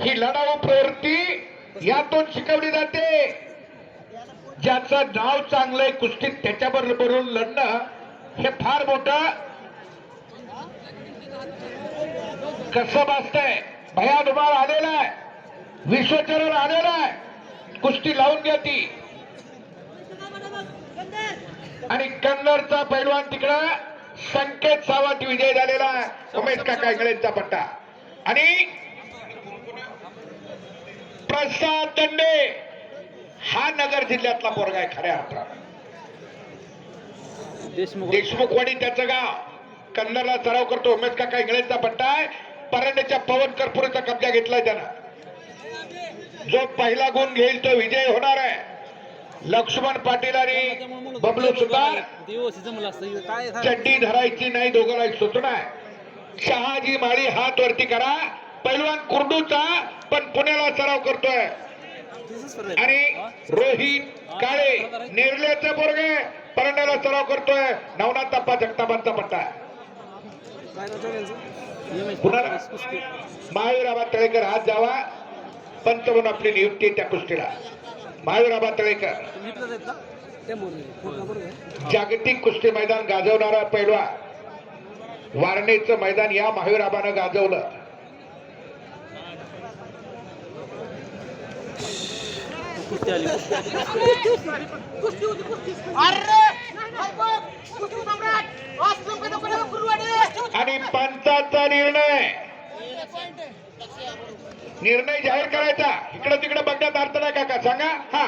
ही लढाऊ प्रवृत्ती यातून शिकवली जाते. ज्याचं नाव चांगलंय कुस्तीत त्याच्याबरोबर लढणं हे फार मोठ कसं भासतंय भयानुभाव आलेला आहे. विश्वचरण आलेला आहे. कुस्ती लावून घ्या ती. आणि कन्नडचा पैलवान तिकडं संकेत सावंत विजय झालेला आहे. उमेश काका इंगळेंचा पट्टा. आणि प्रसाद दंडे. हा नगर जिल्ह्यातला पोरगा आहे खऱ्या देशमुख. देशमुखवाडी त्याचं गाव. कन्नडला सराव करतो उमेश काका इंगळेंचा पट्टा आहे. परंड्याच्या पवन कर्पुरेचा कब्जा घेतलाय त्यानं. जो पहिला गुण घेईल तो विजय होणार आहे. लक्ष्मण पाटील आणि बबलू सुतार. चड्डी धरायची नाही दोघांना सूचना आहे. शहाजी माळी हात वरती करा. पैलवान कुर्डूचा पण पुण्याला सराव करतोय. आणि रोहित काळे नेरल्याचं पोरगे परंड्याला सराव करतोय. नवनाथ तप्पा जगतापांचा पट्टा आहे. महावीराबा तळेकर हात जावा. पंच म्हणून आपली नियुक्ती त्या कुस्तीला. महावीराबा तळेकर. जागतिक कुस्ती मैदान गाजवणारा पैलवा वारणेचं मैदान या महावीराबानं गाजवलं. कुस्ती आली आणि पंचाचा निर्णय. निर्णय जाहीर करायचा. इकडं तिकडं बघण्यात अर्थ नाही काका. सांगा. हा.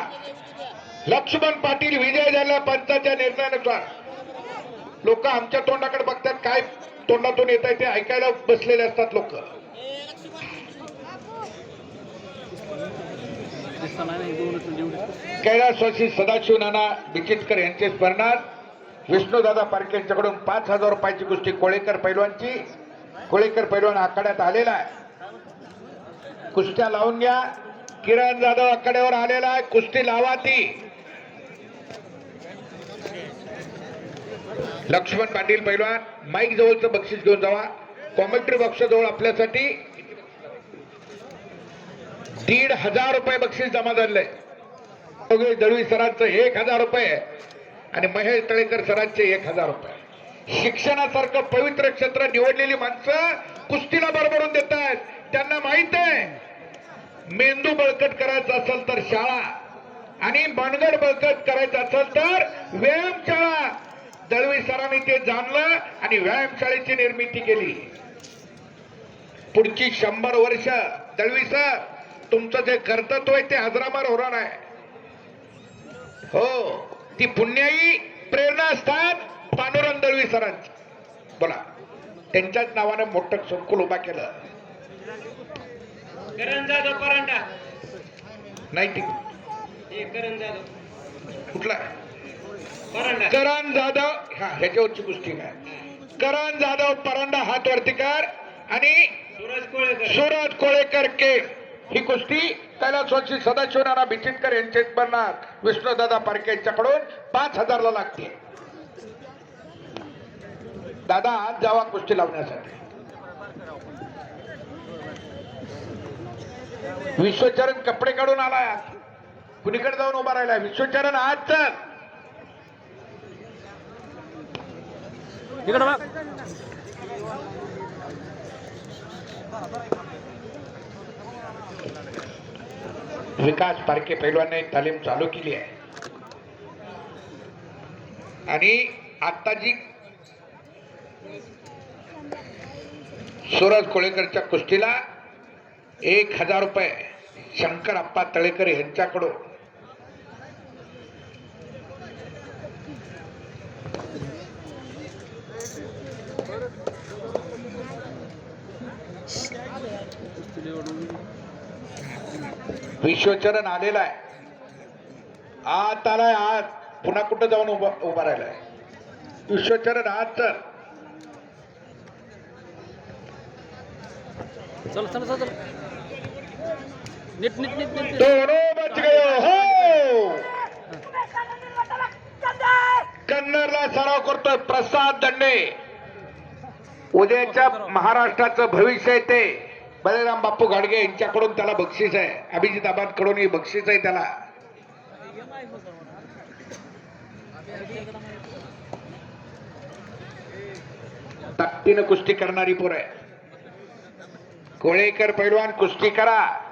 लक्ष्मण पाटील विजय झाला पंचाच्या निर्णयानुसार. लोक आमच्या तोंडाकडे बघतात काय तोंडातून येत आहे ते ऐकायला बसलेले असतात लोक. कैलासवासी सदाशिव नाना बिचितकर यांचे स्मरणात विष्णूदादा पारखे यांच्याकडून पाच हजार रुपयाची कुस्ती कोळेकर पैलवानची. कोळेकर पैलवान आखाड्यात आलेला आहे. कुस्त्या लावून घ्या. किरण जाधव आखाड्यावर आलेला आहे. कुस्ती लावा ती. लक्ष्मण पाटील पैलवान माईक जवळचं बक्षीस घेऊन जावा. कॉमेंट्री बॉक्स जवळ आपल्यासाठी. दीड हजार रुपये बक्षीस जमा झाले दळवी सरांचं एक हजार रुपये आणि महेश तळेकर सरांचे एक हजार रुपये. शिक्षणासारखं पवित्र क्षेत्र निवडलेली माणसं कुस्तीला बरोबरून देत आहेत त्यांना माहीत आहे मेंदू बळकट करायचा असेल तर शाळा आणि मनगड बळकट करायचं असेल तर व्यायामशाळा. दळवी सरांनी ते जाणलं आणि व्यायामशाळेची निर्मिती केली. पुढची शंभर वर्ष दळवी सर तुमचं जे कर्तृत्व आहे ते हजरामार होणार आहे. हो ती पुण्याई प्रेरणा असतात पांडुरंग दळवी सरांची. बोला त्यांच्याच नावानं मोठं संकुल उभा केलं. करण जाधव परांडा. नाही ती. करण जाधव. कुठला? करण जाधव हा ह्याच्यावरची गोष्टी काय करण जाधव परांडा हात वरती कर आणि सूरज कोळेकर. सुरज कोळेकर के ही कुस्ती कैलासवासी स्वच्छ नाना बिचितकर यांचे स्मरणात विष्णुदादा पारखे यांच्याकडून पाच हजारला लागते. दादा आज जावा कुस्ती लावण्यासाठी. विश्वचरण कपडे काढून आलाय आज. कुणीकडे जाऊन उभा राहिला विश्वचरण आज चल इकडे विकास पारखे पैलवानने तालीम चालू केली आहे. आणि आता जी सूरज कोळेकरच्या कुस्तीला एक हजार रुपये शंकर अप्पा तळेकर यांच्याकडून. विश्वचरण आलेला आहे. आत आलाय आत. पुन्हा कुठं जाऊन उभा उभा राहिलाय? विश्वचरण आत चल चल चल चल चल. नीट नीट नीट नीट दोनों बच गए हो! कन्नडला सराव करतोय प्रसाद दंडे. उद्याच्या महाराष्ट्राचं भविष्य आहे ते. बलराम बाप्पू गाडगे यांच्याकडून त्याला बक्षीस आहे. अभिजित आबांकडून बक्षीस आहे त्याला. ताकदीनं कुस्ती करणारी पोर आहे. कोळेकर पैलवान कुस्ती करा.